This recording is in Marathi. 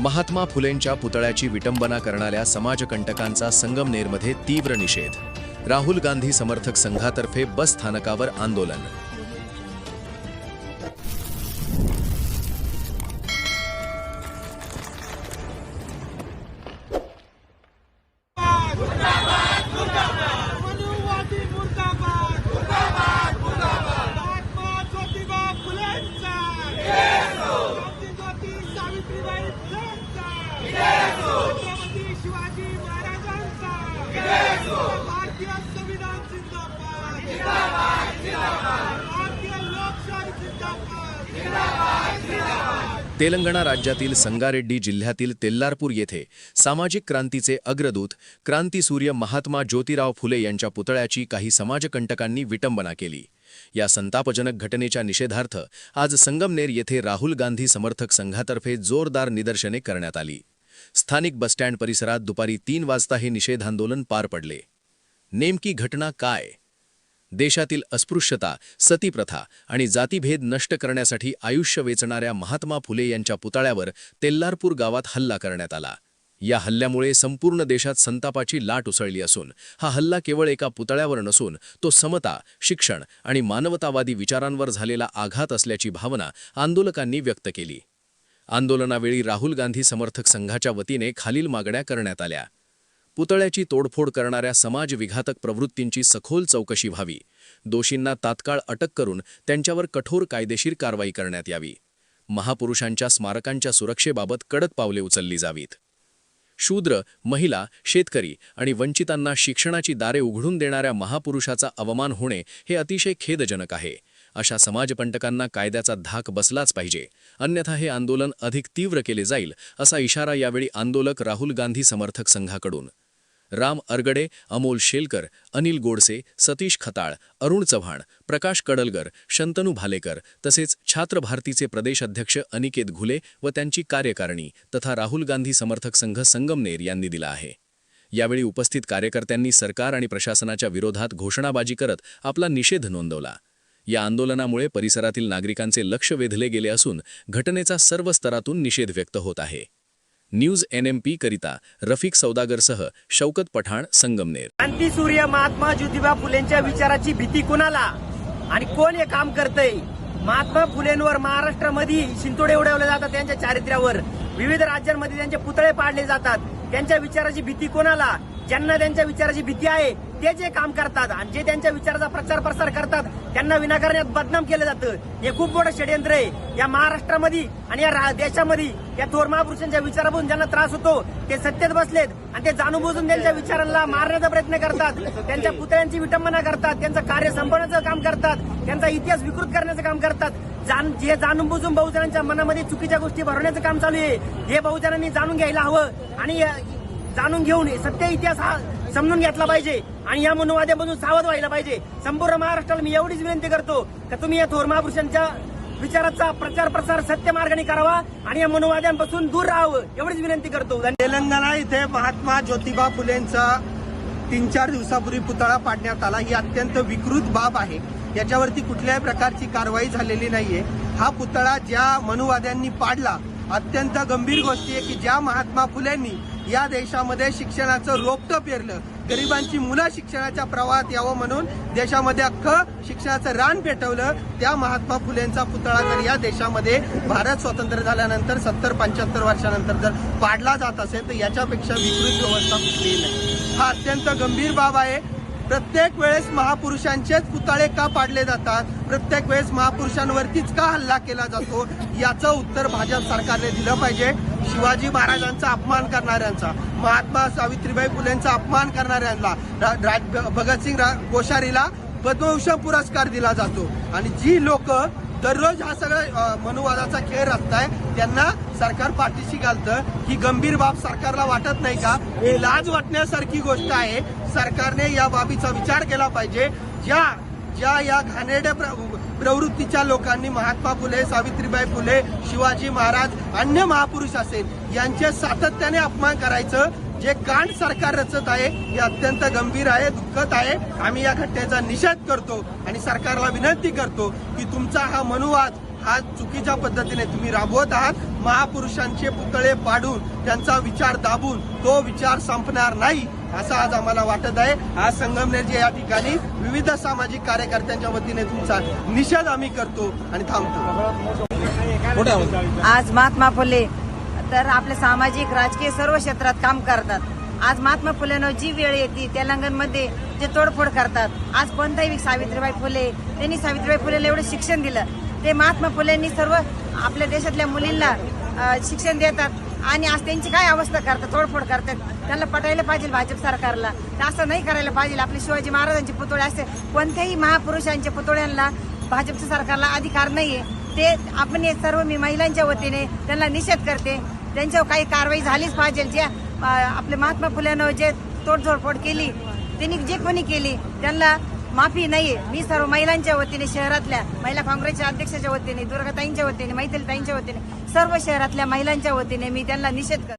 महात्मा फुलेंच्या पुतळ्याची विटंबना करणाऱ्या समाजकंटकांचा संगमनेरमध्ये तीव्र निषेध. राहुल गांधी समर्थक संघातर्फे बस स्थानकावर आंदोलन. तेलंगणा राज्यातील संगारेड्डी जिल्ह्यातील तेल्लारपूर येथे सामाजिक क्रांतीचे अग्रदूत क्रांतीसूर्य महात्मा ज्योतिराव फुले यांच्या पुतळ्याची काही समाजकंटकांनी विटंबना केली. या संतापजनक घटनेच्या निषेधार्थ आज संगमनेर येथे राहुल गांधी समर्थक संघातर्फे जोरदार निदर्शने करण्यात आली. स्थानिक बसस्टँड परिसरात दुपारी तीन वाजता हे निषेध आंदोलन पार पडले. नेमकी घटना काय? देशातील अस्पृश्यता सतीप्रथा आणि जातीभेद नष्ट करण्यासाठी आयुष्य वेचणाऱ्या महात्मा फुले यांच्या पुतळ्यावर तेल्लारपूर गावात हल्ला करण्यात आला. या हल्ल्यामुळे संपूर्ण देशात संतापाची लाट उसळली असून हा हल्ला केवळ एका पुतळ्यावर नसून तो समता शिक्षण आणि मानवतावादी विचारांवर झालेला आघात असल्याची भावना आंदोलकांनी व्यक्त केली. आंदोलनावेळी राहुल गांधी समर्थक संघाच्या वतीने खालील मागण्या करण्यात आल्या. पुतळ्याची तोडफोड करणाऱ्या समाजविघातक प्रवृत्तींची सखोल चौकशी व्हावी. दोषींना तात्काळ अटक करून त्यांच्यावर कठोर कायदेशीर कारवाई करण्यात यावी. महापुरुषांच्या स्मारकांच्या सुरक्षेबाबत कडक पावले उचलली जावीत. शूद्र महिला शेतकरी आणि वंचितांना शिक्षणाची दारे उघडून देणाऱ्या महापुरुषाचा अवमान होणे हे अतिशय खेदजनक आहे. अशा समाजपंटकांना कायद्याचा धाक बसलाच पाहिजे. अन्यथा हे आंदोलन अधिक तीव्र केले जाईल असा इशारा यावेळी आंदोलक राहुल गांधी समर्थक संघाकडून. राम अरगडे अमोल शेलकर अनिल गोडसे सतीश खताळ अरुण चव्हाण प्रकाश कडलगर शंतनू भालेकर तसेच छात्र भारतीचे प्रदेश अध्यक्ष अनिकेत घुले व त्यांची कार्यकारिणी तथा राहुल गांधी समर्थक संघ संगमनेर यांनी दिला आहे. यावेळी उपस्थित कार्यकर्त्यांनी सरकार आणि प्रशासनाच्या विरोधात घोषणाबाजी करत आपला निषेध नोंदवला. या आंदोलनामुळे परिसरातील नागरिकांचे लक्ष वेधले गेले असून घटनेचा सर्व स्तरातून निषेध व्यक्त होत आहे. न्यूज एनएमपी करिता रफिक सौदागरसह शौकत पठाण संगमनेर. क्रांती सूर्य महात्मा ज्योतिबा फुलेंच्या विचाराची भीती कोणाला? आणि कोण हे काम करतय? महात्मा फुलेंवर महाराष्ट्रामध्ये शिंतोडे उडवले जातात त्यांच्या चारित्र्यावर. विविध राज्यांमध्ये त्यांचे पुतळे पाडले जातात. त्यांच्या विचाराची भीती कोणाला? ज्यांना त्यांच्या विचाराची भीती आहे ते जे काम करतात आणि जे त्यांच्या विचाराचा प्रचार प्रसार करतात त्यांना विनाकारण्यात बदनाम केलं जातं. हे खूप मोठं षडयंत्र आहे. या महाराष्ट्रामध्ये आणि या रा- देशामध्ये या थोर महापुरुषांच्या विचारापासून ज्यांना त्रास होतो ते सत्तेत बसलेत आणि ते जाणून बुजून त्यांच्या विचारांना मारण्याचा प्रयत्न करतात. त्यांच्या पुतळ्यांची विटंबना करतात त्यांचं कार्य संपवण्याचं काम करतात त्यांचा इतिहास विकृत करण्याचं काम करतात. जाण जे जाणून बुजून बहुजनांच्या मनामध्ये चुकीच्या गोष्टी भरवण्याचं काम चालू आहे हे बहुजनांनी जाणून घ्यायला हवं. आणि जाणून घेऊन सत्य इतिहास हा समजून घेतला पाहिजे. आणि या मनुवाद्यामधून सावध व्हायला पाहिजे. संपूर्ण महाराष्ट्राला मी एवढीच विनंती करतो का तुम्ही या थोर महापुरुषांच्या विचाराचा प्रचार प्रसार सत्य मार्गाने करावा आणि या मनुवाद्यांपासून दूर राहावं एवढीच विनंती करतो. तेलंगणा इथे महात्मा ज्योतिबा फुलेंचा तीन चार दिवसापूर्वी पुतळा पाडण्यात आला. ही अत्यंत विकृत बाब आहे. याच्यावरती कुठल्याही प्रकारची कारवाई झालेली नाहीये. हा पुतळा ज्या मनुवाद्यांनी पाडला अत्यंत गंभीर गोष्टी आहे की ज्या महात्मा फुलेंनी या देशामध्ये शिक्षणाचं रोपटं पेरलं. गरिबांची मुलं शिक्षणाच्या प्रवाहात यावं म्हणून देशामध्ये अख्खं शिक्षणाचं रान पेटवलं. त्या महात्मा फुलेंचा पुतळा जर या देशामध्ये भारत स्वतंत्र झाल्यानंतर सत्तर पंच्याहत्तर वर्षानंतर जर पाडला जात असेल तर याच्यापेक्षा विकृत व्यवस्था कुठलीही नाही. हा अत्यंत गंभीर बाब आहे. प्रत्येक वेळेस महापुरुषांचेच पुतळे का पाडले जातात? प्रत्येक वेळेस महापुरुषांवरतीच का हल्ला केला जातो? याचं उत्तर भाजप सरकारने दिलं पाहिजे. शिवाजी महाराजांचा अपमान करणाऱ्यांचा महात्मा सावित्रीबाई फुलेंचा अपमान करणाऱ्यांना राज- भगतसिंग कोश्यारीला पद्मभूषण पुरस्कार दिला जातो. आणि जी लोक दररोज हा सगळा मनुवादाचा खेळ रचताय. त्यांना सरकार पाठीशी घालतं. ही गंभीर बाब सरकारला वाटत नाही का? ही लाज वाटण्यासारखी गोष्ट आहे. सरकारने या बाबीचा विचार केला पाहिजे. ज्या ज्या या घाणेरड्या प्र- प्रवृत्तीच्या लोकांनी महात्मा फुले सावित्रीबाई फुले शिवाजी महाराज अन्य महापुरुष असेल यांचे सातत्याने अपमान करायचं जे कांड सरकार रचत आहे हे अत्यंत गंभीर आहे दुःखद आहे. आम्ही या घटनेचा निषेध करतो आणि सरकारला विनंती करतो की तुमचा हा मनुवाद हा चुकीच्या पद्धतीने तुम्ही राबवत आहात. महापुरुषांचे पुतळे पाडून त्यांचा विचार दाबून तो विचार संपणार नाही असं आज आम्हाला वाटत आहे. आज संगमनेरचे या ठिकाणी विविध सामाजिक कार्यकर्त्यांच्या वतीने तुमचा निषेध आम्ही करतो आणि थांबतो. आज महात्मा फुले तर आपल्या सामाजिक राजकीय सर्व क्षेत्रात काम करतात. आज महात्मा फुलेनं जी वेळ येते तेलंगणमध्ये जे तोडफोड करतात. आज कोणताही सावित्रीबाई फुले त्यांनी सावित्रीबाई फुलेला एवढं शिक्षण दिलं. ते महात्मा फुलेंनी सर्व आपल्या देशातल्या मुलींना शिक्षण देतात. आणि आज त्यांची काय अवस्था करतात तोडफोड करतात त्यांना पटायला पाहिजे भाजप सरकारला. तर असं नाही करायला पाहिजे. आपले शिवाजी महाराजांचे पुतळे असे कोणत्याही महापुरुषांच्या पुतळ्यांना भाजपच्या सरकारला अधिकार नाहीये. ते आपण सर्व मी महिलांच्या वतीने त्यांना निषेध करते. त्यांच्यावर काही कारवाई झालीच पाहिजे. जे आपले महात्मा फुल्यानं जे तोडजोडफोड केली त्यांनी जे कोणी केली त्यांना माफी नाही मी सर्व महिलांच्या वतीने शहरातल्या महिला काँग्रेसच्या अध्यक्षाच्या वतीने दुर्गाताईंच्या वतीने मैथिलीताईंच्या वतीने सर्व शहरातल्या महिलांच्या वतीने मी त्यांना निषेध कर